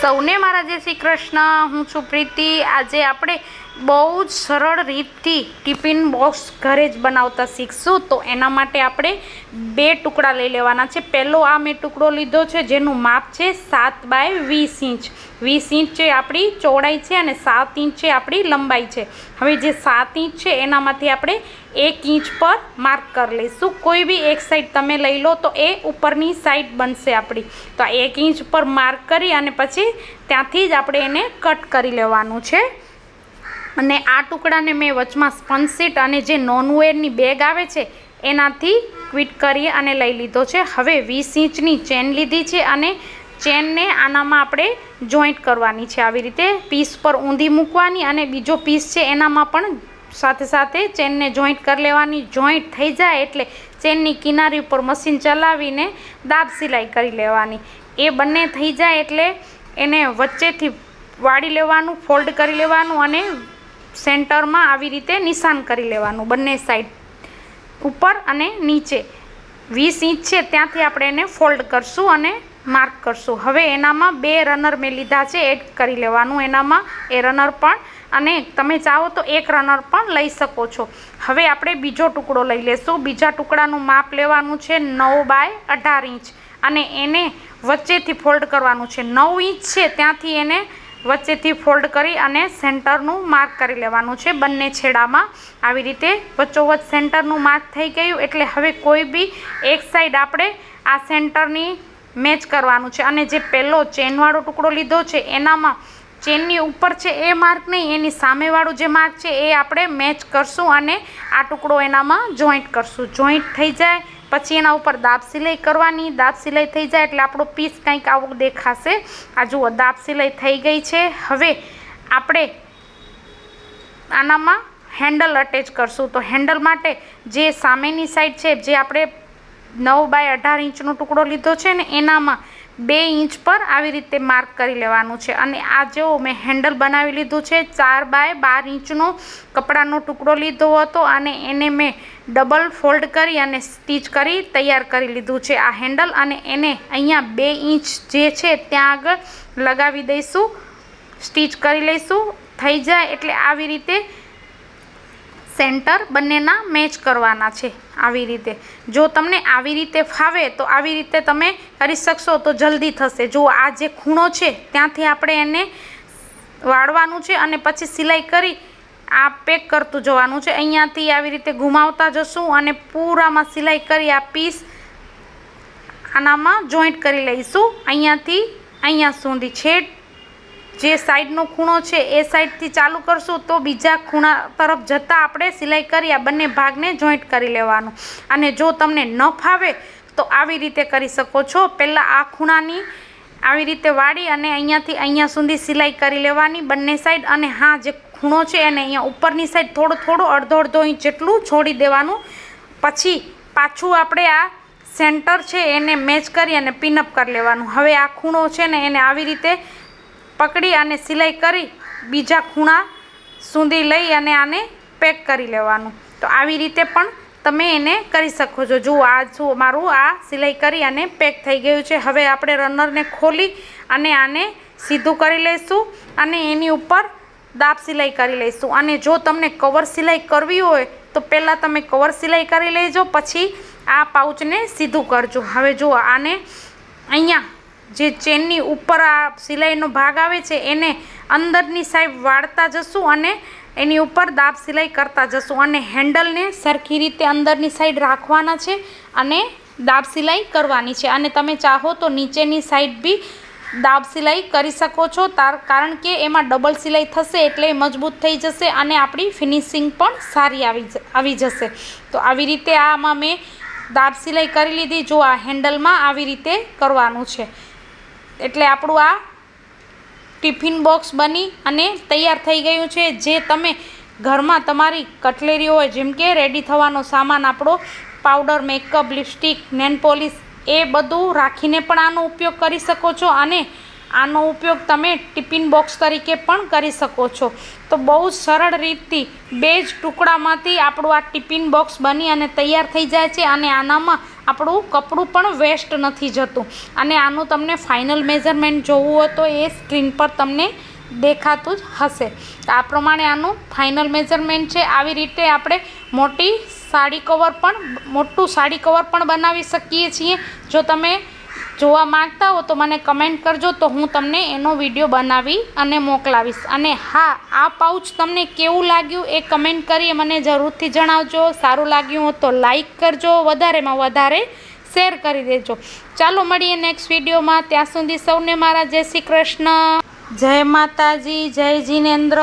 સૌને મારા જય શ્રી કૃષ્ણ. હું છું પ્રીતિ. આજે આપણે બહુ જ સરળ રીતથી ટિફિન બોક્સ ઘરે જ બનાવતા શીખશું. તો એના માટે આપણે બે ટુકડા લઈ લેવાના છે. પહેલો આ મેં ટુકડો લીધો છે, જેનું માપ છે સાત બાય વીસ ઇંચ. વીસ ઇંચ છે આપણી ચોડાઈ છે અને સાત ઇંચ છે આપણી લંબાઈ છે. હવે જે સાત ઇંચ છે, એનામાંથી આપણે એક ઇંચ પર માર્ક કરી લઈશું. કોઈ બી એક સાઈડ તમે લઈ લો તો એ ઉપરની સાઈડ બનશે આપણી. તો આ એક ઇંચ પર માર્ક કરી અને પછી ત્યાંથી જ આપણે એને કટ કરી લેવાનું છે. અને આ ટુકડાને મેં વચમાં સ્પંસીટ અને જે નોનવેરની બેગ આવે છે, એનાથી ક્વિટ કરી અને લઈ લીધો છે. હવે વીસ ઇંચની ચેન લીધી છે અને ચેનને આનામાં આપણે જોઈન્ટ કરવાની છે. આવી રીતે પીસ પર ઊંધી મૂકવાની અને બીજો પીસ છે, એનામાં પણ સાથે સાથે ચેનને જોઈન્ટ કરી લેવાની. જોઈન્ટ થઈ જાય એટલે ચેનની કિનારી ઉપર મશીન ચલાવીને દાબ સિલાઈ કરી લેવાની. એ બંને થઈ જાય એટલે એને વચ્ચેથી વાળી લેવાનું ફોલ્ડ કરી લેવાનું અને સેન્ટરમાં આવી રીતે નિશાન કરી લેવાનું બંને સાઈડ ઉપર અને નીચે. વીસ ઇંચ છે, ત્યાંથી આપણે એને ફોલ્ડ કરશું અને માર્ક કરશું. હવે એનામાં બે રનર મેં લીધા છે એડ કરી લેવાનું. એનામાં એ રનર પણ અને તમે ચાહો તો એક રનર પણ લઈ શકો છો. હવે આપણે બીજો ટુકડો લઈ લેશું. બીજા ટુકડાનું માપ લેવાનું છે નવ બાય અઢાર ઇંચ અને એને વચ્ચેથી ફોલ્ડ કરવાનું છે. નવ ઇંચ છે, ત્યાંથી એને વચ્ચેથી ફોલ્ડ કરી અને સેન્ટરનું માર્ક કરી લેવાનું છે બંને છેડામાં. આવી રીતે વચ્ચોવચ્ચ સેન્ટરનું માર્ક થઈ ગયું એટલે હવે કોઈ બી એક સાઈડ આપણે આ સેન્ટરની મેચ કરવાનું છે. અને જે પહેલો ચેનવાળો ટુકડો લીધો છે, એનામાં ચેનની ઉપર છે એ માર્ક નહીં, એની સામેવાળું જે માર્ક છે એ આપણે મેચ કરશું અને આ ટુકડો એનામાં જોઈન્ટ કરશું. જોઈન્ટ થઈ જાય પછી એના ઉપર દાબ સિલાઈ કરવાની. દાબ સિલાઈ થઈ જાય એટલે આપણો પીસ કંઈક આવું દેખાશે. આ જુઓ, દાબ સિલાઈ થઈ ગઈ છે. હવે આપણે આનામાં હેન્ડલ અટેચ કરશું. તો હેન્ડલ માટે જે સામેની સાઈડ છે, જે આપણે નવ બાય અઢાર ઇંચનો ટુકડો લીધો છે ને, એનામાં બે ઇંચ પર આવી રીતે માર્ક કરી લેવાનું છે. અને આ જેવો મેં હેન્ડલ બનાવી લીધું છે, ચાર બાય બાર ઇંચનો કપડાનો ટુકડો લીધો હતો અને એને મેં ડબલ ફોલ્ડ કરી અને સ્ટીચ કરી તૈયાર કરી લીધું છે આ હેન્ડલ. અને એને અહીંયા બે ઇંચ જે છે ત્યાં આગળ લગાવી દઈશું, સ્ટીચ કરી લઈશું. થઈ જાય એટલે આવી રીતે સેન્ટર બંનેના મેચ કરવાના છે આવી રીતે. જો તમને આવી રીતે ફાવે તો આવી રીતે તમે કરી શકશો તો જલ્દી થશે. જો આ જે ખૂણો છે ત્યાંથી આપણે એને વાળવાનું છે અને પછી સિલાઈ કરી આ પેક કરતું જવાનું છે. અહીંયાથી આવી રીતે ઘુમાવતા જશું અને પૂરામાં સિલાઈ કરી આ પીસ આનામાં જોઈન્ટ કરી લઈશું. અહીંયાથી અહીંયા સુધી છેડ જે સાઈડનો ખૂણો છે એ સાઈડથી ચાલુ કરશું તો બીજા ખૂણા તરફ જતાં આપણે સિલાઈ કરી આ બંને ભાગને જોઈન્ટ કરી લેવાનું. અને જો તમને ન ફાવે તો આવી રીતે કરી શકો છો. પહેલાં આ ખૂણાની આવી રીતે વાળી અને અહીંયાથી અહીંયા સુધી સિલાઈ કરી લેવાની બંને સાઈડ અને હા જે ખૂણો છે એને અહીંયા ઉપરની સાઈડ થોડો થોડો અડધો અડધો ઇંચ જેટલું છોડી દેવાનું. પછી પાછું આપણે આ સેન્ટર છે એને મેચ કરી અને પિનઅપ કરી લેવાનું. હવે આ ખૂણો છે ને એને આવી રીતે પકડી અને સિલાઈ કરી બીજા ખૂણા સુધી લઈ અને આને પેક કરી લેવાનું. તો આવી રીતે પણ તમે એને કરી શકો છો. જુઓ, આ શું મારું આ સિલાઈ કરી અને પેક થઈ ગયું છે. હવે આપણે રનરને ખોલી અને આને સીધું કરી લઈશું અને એની ઉપર દાબ સિલાઈ કરી લઈશું. અને જો તમને કવર સિલાઈ કરવી હોય, તો પહેલાં તમે કવર સિલાઈ કરી લેજો, પછી આ પાઉચને સીધું કરજો. હવે જુઓ, આને અહીંયા જે ચેનની ઉપર આ સિલાઈનો ભાગ આવે છે, એને અંદરની સાઈડ વાળતા જશું અને એની ઉપર દાબ સિલાઈ કરતા જશું અને હેન્ડલને સરખી રીતે અંદરની સાઈડ રાખવાના છે અને દાબ સિલાઈ કરવાની છે. અને તમે ચાહો તો નીચેની સાઈડ બી દાબ સિલાઈ કરી શકો છો, તાર કારણ કે એમાં ડબલ સિલાઈ થશે એટલે મજબૂત થઈ જશે અને આપણી ફિનિશિંગ પણ સારી આવી આવી જશે. તો આવી રીતે આમાં મેં દાબ સિલાઈ કરી લીધી. જો આ હેન્ડલમાં આવી રીતે કરવાનું છે. એટલે આપણું આ ટિફિન બોક્સ બની અને તૈયાર થઈ ગયું છે, જે તમે ઘરમાં તમારી કટલેરી હોય, જેમ કે રેડી થવાનો સામાન, આપણો powder makeup lipstick nail polish એ બધું રાખીને પણ આનો ઉપયોગ કરી શકો છો અને આનો ઉપયોગ તમે ટિફિન બોક્સ તરીકે પણ કરી શકો છો. તો બહુ સરળ રીતથી બે જ ટુકડામાંથી આપણું આ ટિફિન બોક્સ બની અને તૈયાર થઈ જાય છે અને આનામાં આપણું કપડું પણ વેસ્ટ નથી જતું. અને આનું તમને ફાઇનલ મેઝરમેન્ટ જોવું હોય તો એ સ્ક્રીન પર તમને દેખાતું જ હશે. તો આ પ્રમાણે આનું ફાઇનલ મેઝરમેન્ટ છે. આવી રીતે આપણે મોટી સાડી કવર પણ, મોટું સાડી કવર પણ બનાવી શકીએ છીએ. જો તમે જોવા માગતા હો તો મને કમેન્ટ કરજો તો હું તમને એનો વીડિયો બનાવી અને મોકલાવીશ. અને હા, આ પાઉચ તમને કેવું લાગ્યું એ કમેન્ટ કરી મને જરૂરથી જણાવજો. સારું લાગ્યું હોય તો લાઈક કરજો. વધારેમાં વધારે શેર કરી દેજો. ચાલો મળીએ નેક્સ્ટ વિડીયોમાં ત્યાં સુધી સૌને મારા જય શ્રી કૃષ્ણ. જય માતાજી, જય જીનેન્દ્ર.